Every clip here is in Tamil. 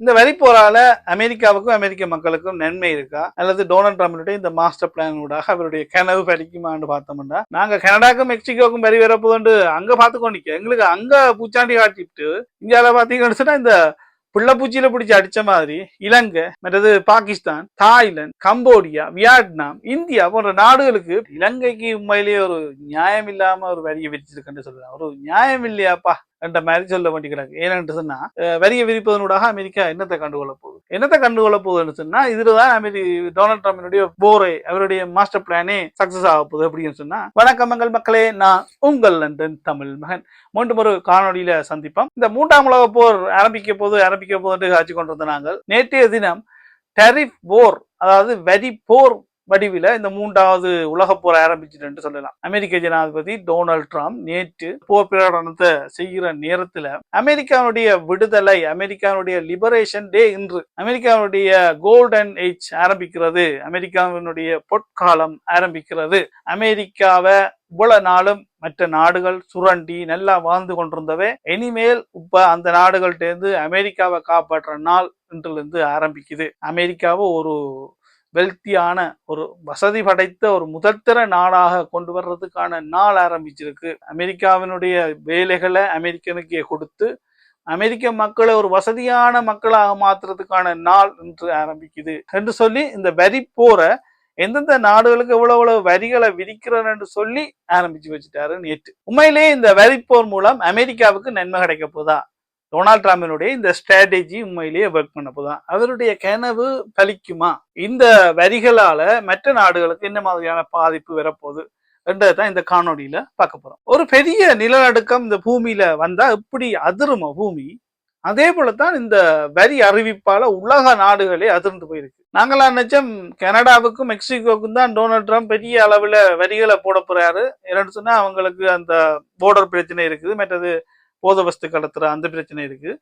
இந்த வரி போரால அமெரிக்காவுக்கும் அமெரிக்க மக்களுக்கும் நன்மை இருக்கா? அல்லது டொனால்ட் ட்ரம்பினுடைய இந்த மாஸ்டர் பிளான் ஊடாக அவருடைய கனவு பறிக்குமான்னு பார்த்தோம்னா நாங்க கனடாக்கும் மெக்சிகோக்கும் வரி வரப்போதுண்டு அங்க பார்த்து கொண்டிக்க எங்களுக்கு அங்க பூச்சாண்டி காட்டிட்டு இந்தியாவில் பார்த்தீங்கன்னு சொன்னா இந்த பிள்ளைப்பூச்சியில பிடிச்சி அடிச்ச மாதிரி இலங்கை மற்றது Pakistan Thailand Cambodia Vietnam India போன்ற நாடுகளுக்கு இலங்கைக்கு உண்மையிலேயே ஒரு நியாயம் இல்லாம ஒரு வரியை விரிச்சிருக்குன்னு சொல்லலாம் ஒரு நியாயம் இல்லையாப்பா என்ற மாதிரி சொல்ல வேண்டிக்கிறாங்க ஏனென்று சொன்னா வரியை விரிப்பதனூடாக அமெரிக்கா என்னத்தை கண்டுகொள்ள போகுது? என்னத்தை கண்டுகொள்ள போகுதுன்னு சொன்னா இதுலதான் அமெரி டொனால்ட் ட்ரம்பினுடைய போரை அவருடைய மாஸ்டர் பிளானே சக்சஸ் ஆக போகுது அப்படின்னு சொன்னா வணக்கம் மங்கள் மக்களே நான் உங்கள் லண்டன் தமிழ் மகன். மீண்டும் ஒரு காணொலியில சந்திப்போம். இந்த மூன்றாம் உலக போர் ஆரம்பிக்க போது ஆரம்பிக்க போது என்று காட்சி கொண்டிருந்த நாங்கள் நேற்றைய தினம் டெரிஃப் போர் அதாவது வரி போர் வடிவில் இந்த மூன்றாவது உலக போர் சொல்லலாம். அமெரிக்க ஜனாதிபதி டொனால்ட் ட்ரம்ப் நேற்று போர் பிரகடனத்தை செய்கிற நேரத்தில் அமெரிக்காவுடைய விடுதலை அமெரிக்காவுடைய லிபரேஷன் டே இன்று அமெரிக்காவுடைய கோல்டன் ஏஜ் ஆரம்பிக்கிறது. அமெரிக்காவினுடைய பொற்காலம் ஆரம்பிக்கிறது. அமெரிக்காவை இவ்வளவு நாளும் மற்ற நாடுகள் சுரண்டி நல்லா வாழ்ந்து கொண்டிருந்தவை. இனிமேல் இப்ப அந்த நாடுகள்ட்ட இருந்து அமெரிக்காவை காப்பாற்றுற நாள் இன்றிலிருந்து ஆரம்பிக்குது. அமெரிக்காவை ஒரு வெல்த்தியான ஒரு வசதி படைத்த ஒரு முதற்தர நாடாக கொண்டு வர்றதுக்கான நாள் ஆரம்பிச்சிருக்கு. அமெரிக்காவினுடைய வேலைகளை அமெரிக்கனுக்கே கொடுத்து அமெரிக்க மக்களை ஒரு வசதியான மக்களாக மாற்றுறதுக்கான நாள் என்று ஆரம்பிக்குது என்று சொல்லி இந்த வரி போரை எந்தெந்த நாடுகளுக்கு எவ்வளவு எவ்வளவு வரிகளை விதிக்கிறார் என்று சொல்லி ஆரம்பிச்சு வச்சுட்டாரு நேற்று. உண்மையிலேயே இந்த வரிப்போர் மூலம் அமெரிக்காவுக்கு நன்மை கிடைக்க போதா? டொனால்ட் ட்ரம்பினுடைய இந்த ஸ்ட்ராட்டஜி உண்மையிலேயே ஒர்க் பண்ண தான் அவருடைய கனவு பலிக்குமா? இந்த வரிகளால மற்ற நாடுகளுக்கு என்ன மாதிரியான பாதிப்பு வரப்போகுது தான் இந்த காணொலியில பார்க்க போறோம். ஒரு பெரிய நிலநடுக்கம் இந்த பூமியில வந்தா எப்படி அதிருமா பூமி அதே போலத்தான் இந்த வரி அறிவிப்பால உலக நாடுகளே அதிர்ந்து போயிருக்கு. நாங்களாம் நினைச்சோம்? கனடாவுக்கும் மெக்சிகோக்கும் தான் டொனால்ட் ட்ரம்ப் பெரிய அளவுல வரிகளை போட போறாரு. என்னன்னு சொன்னா அவங்களுக்கு அந்த போர்டர் பிரச்சனை இருக்குது. மற்றது போத வஸ்து கடத்துற அந்த பிரச்சனை இருக்கு.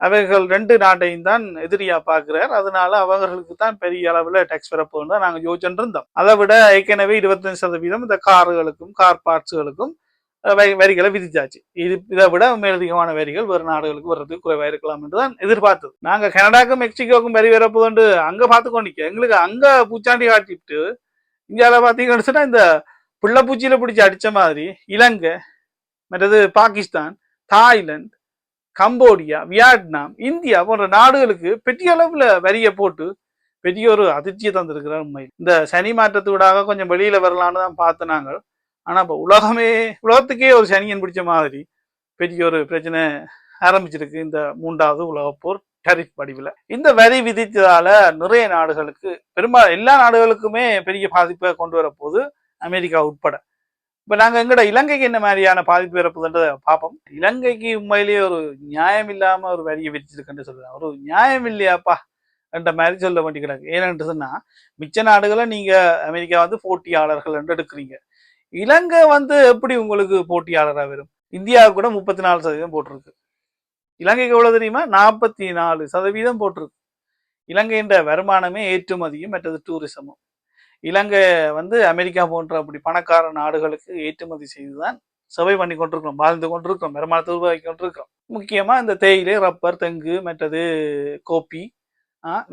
அவைகள் ரெண்டு நாட்டையும் தான் எதிரியா பாக்குறார் அதனால அவர்களுக்கு தான் பெரிய அளவுல டேக்ஸ் வரப்போகுது நாங்க யோசிச்சுட்டு இருந்தோம் அதை விட ஏற்கனவே இருபத்தஞ்சு சதவீதம் இந்த கார்களுக்கும் கார் பார்ட்ஸுகளுக்கும் வரி- வரிகளை விதிச்சாச்சு. இது இதை விட மேலதிகமான வரிகள் வேறு நாடுகளுக்கு வர்றதுக்கு குறைவாக இருக்கலாம் என்று தான் எதிர்பார்த்தது. நாங்க கனடாக்கும் மெக்சிகோக்கும் வரி வரப்போதுண்டு அங்க பார்த்து கொண்டிக்க எங்களுக்கு அங்க பூச்சாண்டி காட்டிட்டு இந்தியாவில் பாத்தீங்கன்னு சொன்னா இந்த புள்ளப்பூச்சியில பிடிச்சி அடிச்ச மாதிரி இலங்கை மற்றது Pakistan Thailand Cambodia Vietnam India போன்ற நாடுகளுக்கு பெரிய அளவில் வரியை போட்டு பெரிய ஒரு அதிர்ச்சியை தந்திருக்கிறார் உண்மையில். இந்த சனி மாற்றத்தூடாக கொஞ்சம் வெளியில வரலான்னு தான் பார்த்து நாங்கள் ஆனால் இப்போ உலகமே உலகத்துக்கே ஒரு சனியன் பிடிச்ச மாதிரி பெரிய ஒரு பிரச்சனை ஆரம்பிச்சிருக்கு இந்த மூன்றாவது உலகப்போர் டரிஃப் வடிவில். இந்த வரி விதித்ததால நிறைய நாடுகளுக்கு பெரும்பாலும் எல்லா நாடுகளுக்குமே பெரிய பாதிப்பை கொண்டு வரப்போகுது அமெரிக்கா உட்பட. இப்ப நாங்க எங்கட இலங்கைக்கு என்ன மாதிரியான பாதிப்பு வரப்போகுதுன்றதை பார்ப்போம். இலங்கைக்கு உண்மையிலேயே ஒரு நியாயம் இல்லாமல் ஒரு வரியை விதிச்சிருக்குன்னு சொல்லலாம் ஒரு நியாயம் இல்லையாப்பா என்ற மாதிரி சொல்ல வேண்டி கிடக்கு ஏன்னு சொன்னா மிச்ச நாடுகளை நீங்க அமெரிக்கா வந்து போட்டியாளர்கள் என்று எடுக்கிறீங்க. இலங்கை வந்து எப்படி உங்களுக்கு போட்டியாளராக வரும்? இந்தியாவுக்கு கூட முப்பத்தி நாலு சதவீதம் போட்டிருக்கு. இலங்கைக்கு எவ்வளோ தெரியுமா? நாற்பத்தி நாலு சதவீதம் போட்டிருக்கு. இலங்கைன்ற வருமானமே ஏற்றுமதியும் மற்றது டூரிசமும் இலங்கை வந்து அமெரிக்கா போன்ற அப்படி பணக்கார நாடுகளுக்கு ஏற்றுமதி செய்துதான் செவை பண்ணி கொண்டிருக்கிறோம் வாழ்ந்து கொண்டிருக்கிறோம் வருமானத்தை உருவாக்கி கொண்டிருக்கிறோம். முக்கியமாக இந்த தேயிலை ரப்பர் தெங்கு மற்றது கோப்பி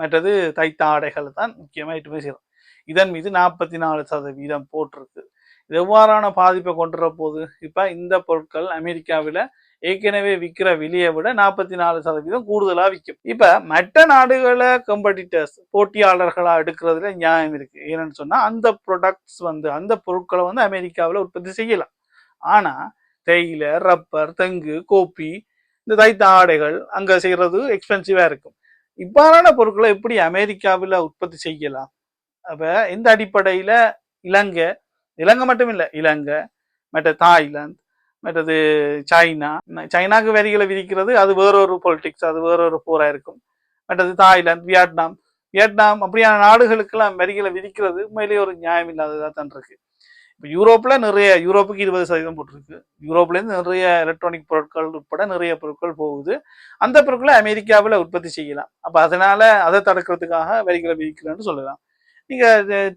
மற்றது தைத்த ஆடைகள் தான் முக்கியமாக ஏற்றுமதி செய்கிறோம் இதன் மீது நாற்பத்தி நாலு சதவீதம் போட்டிருக்கு. எவ்வாறான பாதிப்பை கொண்டுற போது இப்போ இந்த பொருட்கள் அமெரிக்காவில் ஏற்கனவே விற்கிற விலையை விட நாற்பத்தி நாலு சதவீதம் கூடுதலாக விற்கும் இப்போ மற்ற நாடுகளை கம்படிட்டர்ஸ் போட்டியாளர்களாக எடுக்கிறதுல நியாயம் இருக்குது ஏன்னு சொன்னால் அந்த ப்ரொடக்ட்ஸ் வந்து அந்த பொருட்களை வந்து அமெரிக்காவில் உற்பத்தி செய்யலாம். ஆனால் தேயிலை ரப்பர் தெங்கு கோப்பி இந்த தைத்த ஆடைகள் அங்கே செய்கிறது எக்ஸ்பென்சிவாக இருக்கும். இவ்வாறான பொருட்களை எப்படி அமெரிக்காவில் உற்பத்தி செய்யலாம்? அப்போ இந்த அடிப்படையில் இலங்கை இலங்கை மட்டும் இல்லை இலங்கை மற்ற தாய்லாந்து மற்றது சைனா. சைனாக்கு வரிகளை விதிக்கிறது அது வேறொரு பொலிட்டிக்ஸ் அது வேறொரு போராக இருக்கும். மற்றது தாய்லாந்து வியட்நாம். வியட்நாம் அப்படியான நாடுகளுக்கெல்லாம் வரிகளை விதிக்கிறது உண்மையிலேயே ஒரு நியாயம் இல்லாததாக தான் இருக்கு. இப்போ யூரோப்பில் நிறைய யூரோப்புக்கு இருபது சதவீதம் போட்டிருக்கு. யூரோப்லேருந்து நிறைய எலக்ட்ரானிக் பொருட்கள் உட்பட நிறைய பொருட்கள் போகுது. அந்த பொருட்களை அமெரிக்காவில் உற்பத்தி செய்யலாம். அப்போ அதனால் அதை தடுக்கிறதுக்காக வரிகளை விதிக்கிறேன்னு சொல்லலாம். நீங்க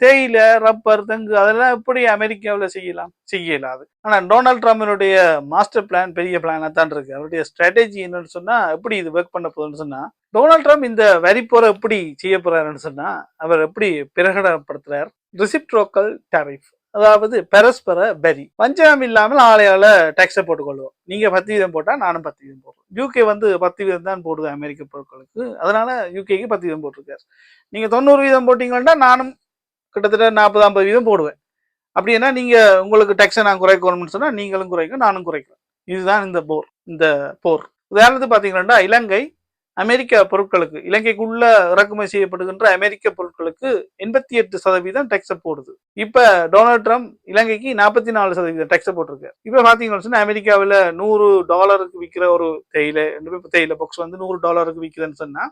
தேயிலை ரப்பர் தெங்கு அதெல்லாம் எப்படி அமெரிக்காவில் செய்யலாம்? செய்ய இயலாது ஆனா டொனால்ட் ட்ரம்பினுடைய மாஸ்டர் பிளான் பெரிய பிளானா தான் இருக்கு. அவருடைய ஸ்ட்ராட்டஜி என்னன்னு சொன்னா எப்படி இது ஒர்க் பண்ண போகுதுன்னு சொன்னா டொனால்ட் ட்ரம்ப் இந்த வரி போரை எப்படி செய்ய போறாருன்னு சொன்னா அவர் எப்படி பிரகடனப்படுத்துறார்? ரிசிப்ட்ரோக்கல் டாரிஃப் அதாவது பரஸ்பர பெரி. வஞ்சகம் இல்லாமல் ஆலையால டேக்ஸை போட்டுக்கொள்வோம். நீங்க பத்து வீதம் போட்டா நானும் பத்து வீதம் போடுறோம் யூகே வந்து பத்து வீதம் தான் போடுது அமெரிக்க பொருட்களுக்கு. அதனால யூகேக்கு பத்து வீதம் போட்டிருக்காரு. நீங்க தொண்ணூறு வீதம் போட்டீங்கன்னா நானும் கிட்டத்தட்ட நாற்பது ஐம்பது வீதம் போடுவேன். அப்படின்னா நீங்க உங்களுக்கு டேக்ஸை நான் குறைக்கணும்னு சொன்னா நீங்களும் குறைக்கும் நானும் குறைக்கிறேன். இதுதான் இந்த போர் இந்த போர். உதாரணத்துக்கு பாத்தீங்கன்னா இலங்கை அமெரிக்க பொருட்களுக்கு இலங்கைக்குள்ள இறக்குமதி செய்யப்படுகின்ற அமெரிக்க பொருட்களுக்கு எண்பத்தி எட்டு சதவீதம் டேக்ஸை போடுது. இப்ப டொனால்ட் ட்ரம்ப் இலங்கைக்கு நாற்பத்தி நாலு சதவீதம் டேக்ஸை போட்டிருக்காரு. இப்ப பாத்தீங்கன்னு சொன்னா அமெரிக்காவில் நூறு டாலருக்கு விற்கிற ஒரு தேயிலை தேயிலை பாக்ஸ் வந்து நூறு டாலருக்கு விற்குதுன்னு சொன்னா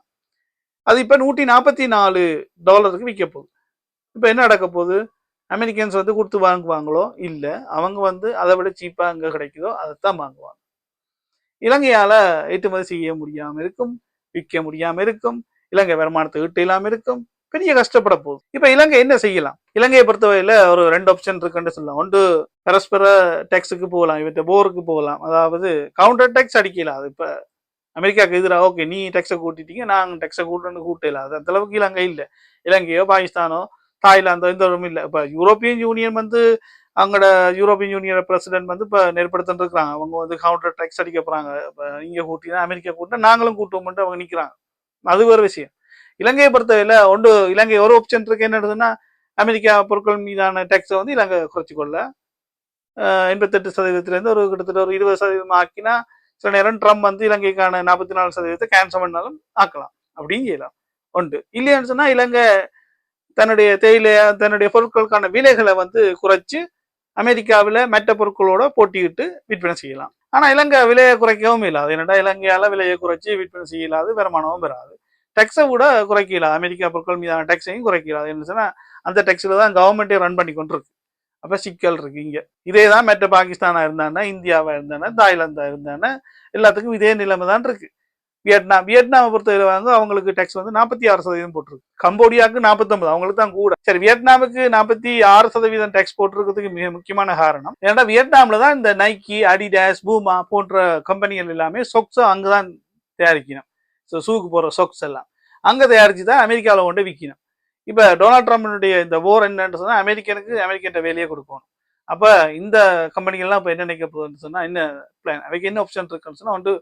அது இப்ப நூற்றி நாற்பத்தி நாலு டாலருக்கு விற்க போகுது. இப்ப என்ன நடக்க போகுது? அமெரிக்கன்ஸ் வந்து கொடுத்து வாங்குவாங்களோ? இல்ல. அவங்க வந்து அதை விட சீப்பா அங்கே கிடைக்குதோ அதைத்தான் வாங்குவாங்க. இலங்கையால ஏற்றுமதி செய்ய முடியாம இருக்கும். விற்க முடியாம இருக்கும் இலங்கை வருமானத்தை ஈட்ட இல்லாம இருக்கும் பெரிய கஷ்டப்பட போகுது. இப்ப இலங்கை என்ன செய்யலாம்? இலங்கையை பொறுத்தவரையில ஒரு ரெண்டு ஆப்ஷன் இருக்குன்னு சொல்லலாம். ஒன்று பரஸ்பர டேக்ஸுக்கு போகலாம் இவற்றை போருக்கு போகலாம். அதாவது கவுண்டர் டேக்ஸ் அடிக்கலாம். அது இப்ப அமெரிக்காவுக்கு எதிராக ஓகே நீ டேக்ஸை கூட்டிட்டீங்க நாங்கள் டேக்ஸை கூட்டணும்னு கூட்டல அது அந்த அளவுக்கு இலங்கை இல்லை. இலங்கையோ பாகிஸ்தானோ தாய்லாந்தோ எந்த ஒரு இல்லை. இப்போ யூரோப்பியன் யூனியன் வந்து அங்கட யூரோப்பியன் யூனியன் பிரசிடென்ட் வந்து இப்போ நெருப்படுத்திட்டு இருக்கிறாங்க அவங்க வந்து கவுண்டர் டேக்ஸ் அடிக்க போகிறாங்க இப்போ இங்கே கூட்டினா அமெரிக்கா கூட்டினா நாங்களும் கூட்டுவோம்ட்டு அவங்க நிற்கிறாங்க அது ஒரு விஷயம். இலங்கையை பொறுத்தவரையில் ஒன்று இலங்கை ஒரு ஆப்ஷன் இருக்கு. என்ன அமெரிக்கா பொருட்கள் மீதான டேக்ஸை வந்து இலங்கை குறைச்சி கொள்ள எண்பத்தெட்டு சதவீதத்திலேருந்து ஒரு கிட்டத்தட்ட ஒரு இருபது சதவீதம் ஆக்கினா சில நேரம் ட்ரம்ப் வந்து இலங்கைக்கான நாற்பத்தி நாலு சதவீதத்தை கேன்சல் பண்ணாலும் ஆக்கலாம். அப்படின்னு செய்யலாம். உண்டு இல்லையான்னு சொன்னால் இலங்கை தன்னுடைய தேயிலை தன்னுடைய பொருட்களுக்கான விலைகளை வந்து குறைச்சி அமெரிக்காவில் மற்ற பொருட்களோட போட்டியிட்டு விற்பனை செய்யலாம். ஆனால் இலங்கை விலையை குறைக்கவும் இல்லாது. என்னடா இலங்கையால் விலையை குறைச்சி விற்பனை செய்யலாது வருமானமும் பெறாது. டெக்ஸை கூட குறைக்கல அமெரிக்கா பொருட்கள் மீதான டெக்ஸையும் குறைக்கலாது என்ன சொன்னால் அந்த டெக்ஸில் தான் கவர்மெண்ட்டே ரன் பண்ணி கொண்டு இருக்கு சிக்கல் இருக்கு இங்கே. இதே தான் மற்ற பாகிஸ்தானாக இருந்தானே இந்தியாவாக இருந்தானே தாய்லாந்தாக இருந்தானே எல்லாத்துக்கும் இதே நிலைமை தான் இருக்குது வியட்நாம். வியட்நாமை பொறுத்தவரை வந்து அவங்களுக்கு டேக்ஸ் வந்து நாற்பத்தி ஆறு சதவீதம் போட்டிருக்கு. கம்போடியாவுக்கு நாற்பத்தொன்பது அவங்களுக்கு தான் கூட. சரி வியட்நாமுக்கு நாற்பத்தி ஆறு சதவீதம் டேக்ஸ் போட்டிருக்கிறதுக்கு மிக முக்கியமான காரணம். ஏன்னா வியட்நாம்ல தான் இந்த நைக்கி அடிடாஸ் பூமா போன்ற கம்பெனிகள் எல்லாமே சொக்ஸும் அங்கதான் தயாரிக்கணும். ஸோ சூக்கு போகிற சொக்ஸ் எல்லாம். அங்க தயாரிச்சு தான் அமெரிக்காவில் கொண்டு விற்கணும் இப்போ டொனால்ட் ட்ரம்பினுடைய இந்த ஓர் என்னன்னு சொன்னால் அமெரிக்கனுக்கு அமெரிக்கிட்ட வேலையை கொடுக்கணும். அப்போ இந்த கம்பெனிகள்லாம் இப்போ என்ன நினைக்க போகுதுன்னு சொன்னால் என்ன பிளான் அவைக்கு என்ன ஆப்ஷன் இருக்குன்னு சொன்னால் வந்து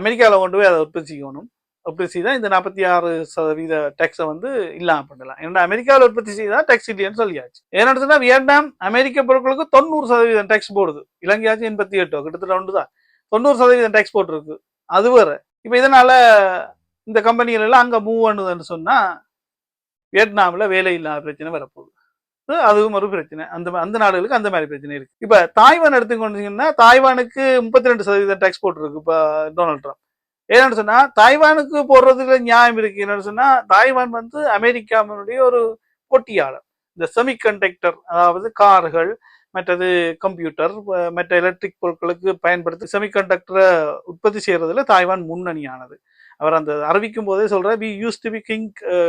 அமெரிக்காவில் கொண்டு போய் அதை உற்பத்தி செய்யணும். உற்பத்தி செய்தால் இந்த நாற்பத்தி ஆறு சதவீத டேக்ஸை வந்து இல்லாமல் பண்ணலாம். ஏன்னா அமெரிக்காவில் உற்பத்தி செய்தால் டேக்ஸ் இல்லைன்னு சொல்லியாச்சு. ஏன்னா வியட்நாம் அமெரிக்க பொருட்களுக்கு தொண்ணூறு சதவீதம் டேக்ஸ் போடுது. இலங்கையாச்சும் எண்பத்தி எட்டோ கிட்டத்தட்ட ஒன்று தான் தொண்ணூறு சதவீதம் டேக்ஸ் போட்டிருக்கு. அது வேறு. இப்போ இதனால் இந்த கம்பெனிகள் எல்லாம் அங்கே மூவ் பண்ணுதுன்னு சொன்னால் வியட்நாமில் வேலை இல்லாத பிரச்சனை வரப்போகுது. அதுவும் ஒரு பிரச்சனை. அந்த அந்த நாடுகளுக்கு அந்த மாதிரி பிரச்சனை இருக்கு. இப்ப தாய்வான் எடுத்துக்கொண்டீங்கன்னா தாய்வானுக்கு முப்பத்தி ரெண்டு சதவீதம் டேக்ஸ் போட்டிருக்கு இப்ப டொனால்ட் ட்ரம்ப். ஏன்னு சொன்னா தாய்வானுக்கு போடுறதுல நியாயம் இருக்கு. என்னன்னு சொன்னா தாய்வான் வந்து அமெரிக்காவினுடைய ஒரு போட்டியாளர். இந்த செமிகண்டக்டர் அதாவது கார்கள் மற்றது கம்ப்யூட்டர் மற்ற எலக்ட்ரிக் பொருட்களுக்கு பயன்படுத்தி செமிகண்டக்டரை உற்பத்தி செய்யறதுல தாய்வான் முன்னணியானது. அவர் அந்த அறிவிக்கும் போதே சொல்ற we used to be king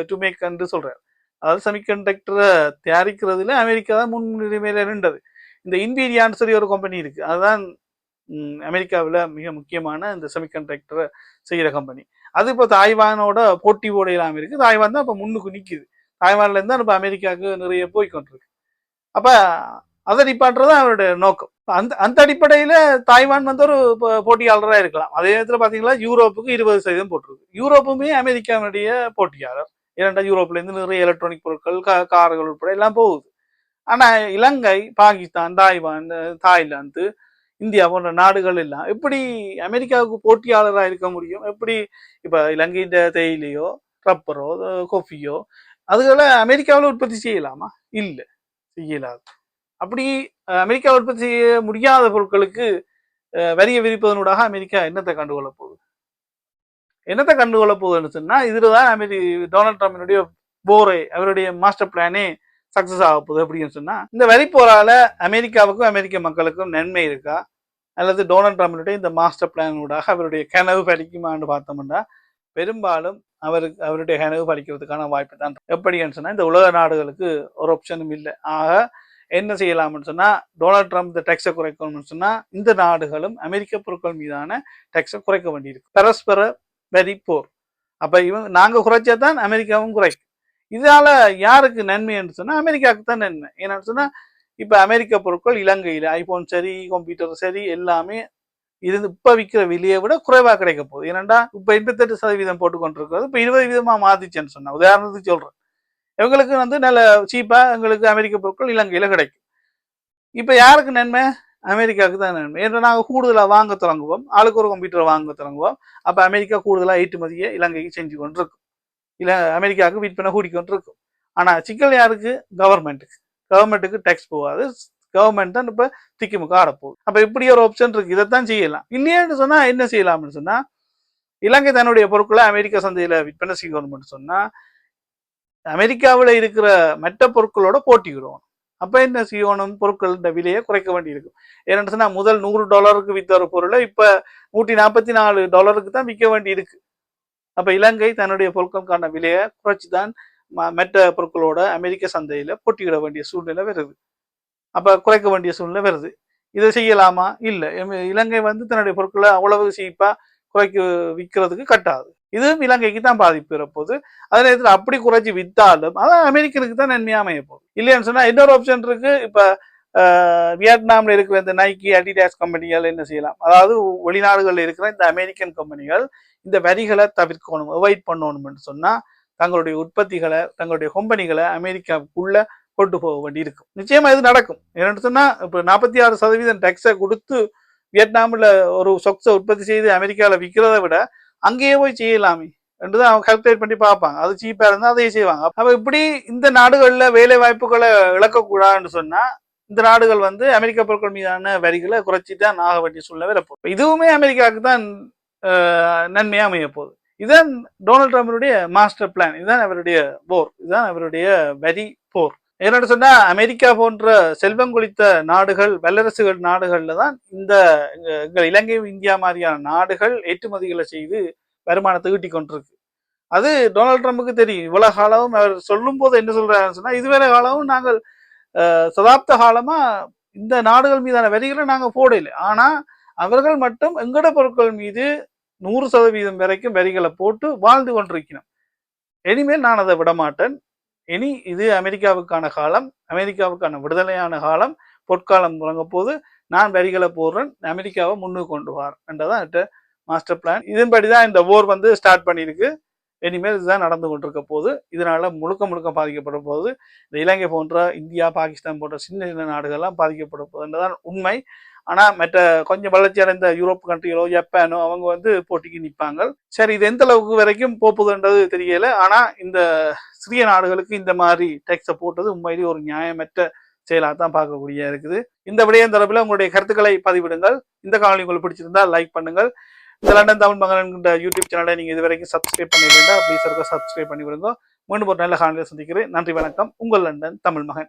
to make என்று சொல்றாரு. அதாவது செமிகண்டக்டரை தயாரிக்கிறதுல அமெரிக்கா தான் முன்னுரிமையில் நின்றது. இந்த இன்பீரியான்னு சொல்லி ஒரு கம்பெனி இருக்கு. அதுதான் அமெரிக்காவில் மிக முக்கியமான இந்த செமிகண்டக்டரை செய்கிற கம்பெனி அது இப்போ தாய்வானோட போட்டி போட இருக்குது இருக்கு. தாய்வான் தான் இப்போ முன்னுக்கு நிற்கிது தாய்வான்ல இருந்தால் இப்போ அமெரிக்காவுக்கு நிறைய போய் கொண்டிருக்கு. அப்ப அதை நிப்பாட்டுறது அவருடைய நோக்கம். அந்த அந்த அடிப்படையில தாய்வான் வந்து ஒரு போட்டியாளராக இருக்கலாம். அதே நேரத்தில் பார்த்தீங்கன்னா யூரோப்புக்கு இருபது சதவீதம் போட்டிருக்கு. யூரோப்புமே அமெரிக்காவுடைய போட்டியாளர். இரண்டா யூரோப்ல இருந்து நிறைய எலக்ட்ரானிக் பொருட்கள் கார்கள் உட்பட எல்லாம் போகுது. ஆனா Ilangai Pakistan Taiwan Thailand India போன்ற நாடுகள் எல்லாம் எப்படி அமெரிக்காவுக்கு போட்டியாளராக இருக்க முடியும்? எப்படி இப்ப இலங்கையின் தேயிலையோ ரப்பரோ கொஃபியோ அதுகளை அமெரிக்காவில் உற்பத்தி செய்யலாமா? இல்லை செய்யலாது. அப்படி அமெரிக்கா உற்பத்தி செய்ய முடியாத பொருட்களுக்கு வரிய விரிப்பதனூடாக அமெரிக்கா என்னத்தை கண்டுகொள்ள போகுது? என்னத்தை கண்டுகொள்ள போகுதுன்னு சொன்னா இதுலதான் அமெரி டொனால்ட் ட்ரம்பினுடைய போரை அவருடைய மாஸ்டர் பிளானே சக்சஸ் ஆக போகுது அப்படின்னு சொன்னா இந்த வரி போரால அமெரிக்காவுக்கும் அமெரிக்க மக்களுக்கும் நன்மை இருக்கா? அல்லது டொனால்ட் ட்ரம்பினுடைய இந்த மாஸ்டர் பிளானூடாக அவருடைய கனவு படிக்குமான்னு பார்த்தோம்னா பெரும்பாலும் அவருக்கு அவருடைய கனவு படிக்கிறதுக்கான வாய்ப்பு தான். எப்படின்னு சொன்னா இந்த உலக நாடுகளுக்கு ஒரு ஆப்ஷனும் இல்லை. ஆக என்ன செய்யலாம்னு சொன்னா டொனால்ட் ட்ரம்ப் இந்த டேக்ஸை குறைக்கணும்னு சொன்னா இந்த நாடுகளும் அமெரிக்க பொருட்கள் மீதான டேக்ஸை குறைக்க வேண்டியிருக்கு பரஸ்பர வெரி போர் அப்போ இவங்க நாங்கள் குறைச்சா தான் அமெரிக்காவும் குறைக்கும். இதனால யாருக்கு நன்மை என்று சொன்னால் அமெரிக்காவுக்கு தான் நன்மை. ஏன்னு சொன்னால் இப்போ அமெரிக்க பொருட்கள் இலங்கையில் ஐஃபோன் சரி கம்ப்யூட்டர் சரி எல்லாமே இருந்து இப்போ விற்கிற விலையை விட குறைவாக கிடைக்க போகுது. ஏனண்டா இப்போ எண்பத்தெட்டு சதவீதம் போட்டுக்கொண்டிருக்கிறது. இப்போ இருபது விதமாக மாற்றிச்சேன்னு சொன்னா உதாரணத்துக்கு சொல்கிறேன் இவங்களுக்கு வந்து நல்ல சீப்பாக எங்களுக்கு அமெரிக்க பொருட்கள் இலங்கையில் கிடைக்கும். இப்போ யாருக்கு நன்மை? அமெரிக்காவுக்கு தான் நன்மை. ஏன்னா நாங்கள் கூடுதலாக வாங்க தொடங்குவோம். ஆளுக்கு ஒரு கம்ப்யூட்டர் வாங்க தொடங்குவோம். அப்போ அமெரிக்கா கூடுதலாக ஏற்றுமதியை இலங்கைக்கு செஞ்சு கொண்டிருக்கும். இல்லை அமெரிக்காவுக்கு விற்பனை கூடிக்கொண்டிருக்கும் ஆனால் சிக்கல் யாருக்கு? கவர்மெண்ட்டுக்கு கவர்மெண்ட்டுக்கு டேக்ஸ் போகாது. கவர்மெண்ட் தான் இப்போ திக்குமுக்க ஆடப்போகுது அப்போ இப்படி ஒரு ஆப்ஷன் இருக்குது இதைத்தான் செய்யலாம். இல்லையான்னு சொன்னால் என்ன செய்யலாம்னு சொன்னால் இலங்கை தன்னுடைய பொருட்களை அமெரிக்க சந்தையில் விற்பனை செய்யணும்னு சொன்னால் அமெரிக்காவில் இருக்கிற மற்ற பொருட்களோட போட்டிக்கிடுவோம் அப்போ என்ன செய்யணும் பொருட்களோட விலையை குறைக்க வேண்டியிருக்கும். ஏன்னு சொன்னால் முதல் நூறு டாலருக்கு வித்த ஒரு பொருளை இப்போ நூற்றி நாற்பத்தி நாலு டாலருக்கு தான் விற்க வேண்டி இருக்கு அப்போ இலங்கை தன்னுடைய பொருட்களுக்கான விலையை குறைச்சி தான் ம- மற்ற பொருட்களோட அமெரிக்க சந்தையில் போட்டியிட வேண்டிய சூழ்நிலை வருது. அப்போ குறைக்க வேண்டிய சூழ்நிலை வருது. இதை செய்யலாமா? இல்லை. இலங்கை வந்து தன்னுடைய பொருட்களை அவ்வளவு சீப்பாக குறைக்க விற்கிறதுக்கு கட்டாது. இதுவும் இலங்கைக்கு தான் பாதிப்பு இருப்போது அதே நேரத்தில் அப்படி குறைச்சி வித்தாலும் அதான் அமெரிக்கனுக்கு தான் நன்மையாக அமைய போகுது. இல்லைன்னு சொன்னால் இன்னொரு ஆப்ஷன் இருக்கு. இப்போ வியட்நாமில் இருக்கிற இந்த நைக்கி அடிடாஸ் கம்பெனிகள் என்ன செய்யலாம்? அதாவது வெளிநாடுகளில் இருக்கிற இந்த அமெரிக்கன் கம்பெனிகள் இந்த வரிகளை தவிர்க்கணும் அவாய்ட் பண்ணணும்னு சொன்னால் தங்களுடைய உற்பத்திகளை தங்களுடைய கம்பெனிகளை அமெரிக்காவுக்குள்ள கொண்டு போக வேண்டி இருக்கும் நிச்சயமா இது நடக்கும். என்னென்னு சொன்னால் இப்போ நாற்பத்தி ஆறு சதவீதம் டேக்ஸை கொடுத்து வியட்நாமில் ஒரு சொக்ஸை உற்பத்தி செய்து அமெரிக்காவில் விற்கிறத விட அங்கேயே போய் செய்யலாமே. என்றுதான் அவங்க கால்குலேட் பண்ணி பார்ப்பாங்க. அது சீப்பா இருந்தால் அதையே செய்வாங்க. அப்போ இப்படி இந்த நாடுகளில் வேலை வாய்ப்புகளை இழக்கக்கூடாதுன்னு சொன்னால் இந்த நாடுகள் வந்து அமெரிக்க பொருட்கள் மீதான வரிகளை குறைச்சி தான் ஆக வேண்டிய சூழ்நிலை வரப்போகுது இதுவுமே அமெரிக்காவுக்கு தான் நன்மையாக அமைய போகுது. இதுதான் டொனால்ட் ட்ரம்பினுடைய மாஸ்டர் பிளான் இதுதான் அவருடைய போர். இதுதான் அவருடைய வரி போர். என்னென்னு சொன்னால் அமெரிக்கா போன்ற செல்வம் குளித்த நாடுகள் வல்லரசுகள் நாடுகளில் தான் இந்த எங்கள் இலங்கை இந்தியா மாதிரியான நாடுகள் ஏற்றுமதிகளை செய்து வருமானத்தை ஈட்டி கொண்டிருக்கு. அது டொனால்ட் ட்ரம்புக்கு தெரியும். இவ்வளோ காலமும் அவர் சொல்லும் போது என்ன சொல்கிறாருன்னு சொன்னால் இதுவரை காலமும் நாங்கள் சதாப்த காலமாக இந்த நாடுகள் மீதான வரிகளை நாங்கள் போடலை. ஆனால் அவர்கள் மட்டும் எங்கட பொருட்கள் மீது நூறு சதவீதம் வரைக்கும் வரிகளை போட்டு வாழ்ந்து கொண்டிருக்கணும் இனிமேல் நான் அதை விடமாட்டேன். இனி இது அமெரிக்காவுக்கான காலம் அமெரிக்காவுக்கான விடுதலையான காலம் பொற்காலம் தொடங்க போது நான் வரிகளை போடுறேன் அமெரிக்காவை முன்னுக்கு கொண்டு வார் என்றதான் என்கிட்ட மாஸ்டர் பிளான் இதன்படிதான் இந்த போர் வந்து ஸ்டார்ட் பண்ணியிருக்கு. இனிமேல் இதுதான் நடந்து கொண்டிருக்க போது இதனால முழுக்க முழுக்க பாதிக்கப்பட போகுது. இந்த இலங்கை போன்ற இந்தியா பாகிஸ்தான் போன்ற சின்ன சின்ன நாடுகள்லாம் பாதிக்கப்பட போகுதுன்றதான் உண்மை. ஆனால் மற்ற கொஞ்சம் வளர்ச்சி அடைந்த யூரோப் கண்ட்ரிகளோ ஜப்பானோ அவங்க வந்து போட்டிக்கு நிற்பாங்க சரி இது எந்த அளவுக்கு வரைக்கும் போப்புதுன்றது தெரியல. ஆனால் இந்த சிறிய நாடுகளுக்கு இந்த மாதிரி டேக்ஸை போட்டது உண்மையிலேயே ஒரு நியாயமற்ற செயலாக தான் பார்க்கக்கூடிய இருக்குது. இந்த விடயம் தரப்பில் உங்களுடைய கருத்துக்களை பதிவிடுங்கள். இந்த காணொலி உங்களுக்கு பிடிச்சிருந்தா லைக் பண்ணுங்கள். இந்த லண்டன் தமிழ் மகன் என்கின்ற யூடியூப் சேனலை நீங்கள் இது வரைக்கும் சப்ஸ்கிரைப் பண்ணிருந்தா ப்ளீஸ் இருக்க சப்ஸ்கிரைப் பண்ணி விடுங்க மீண்டும் ஒரு நல்ல காணொலியை சந்திக்கிறேன். நன்றி வணக்கம். உங்கள் லண்டன் தமிழ் மகன்.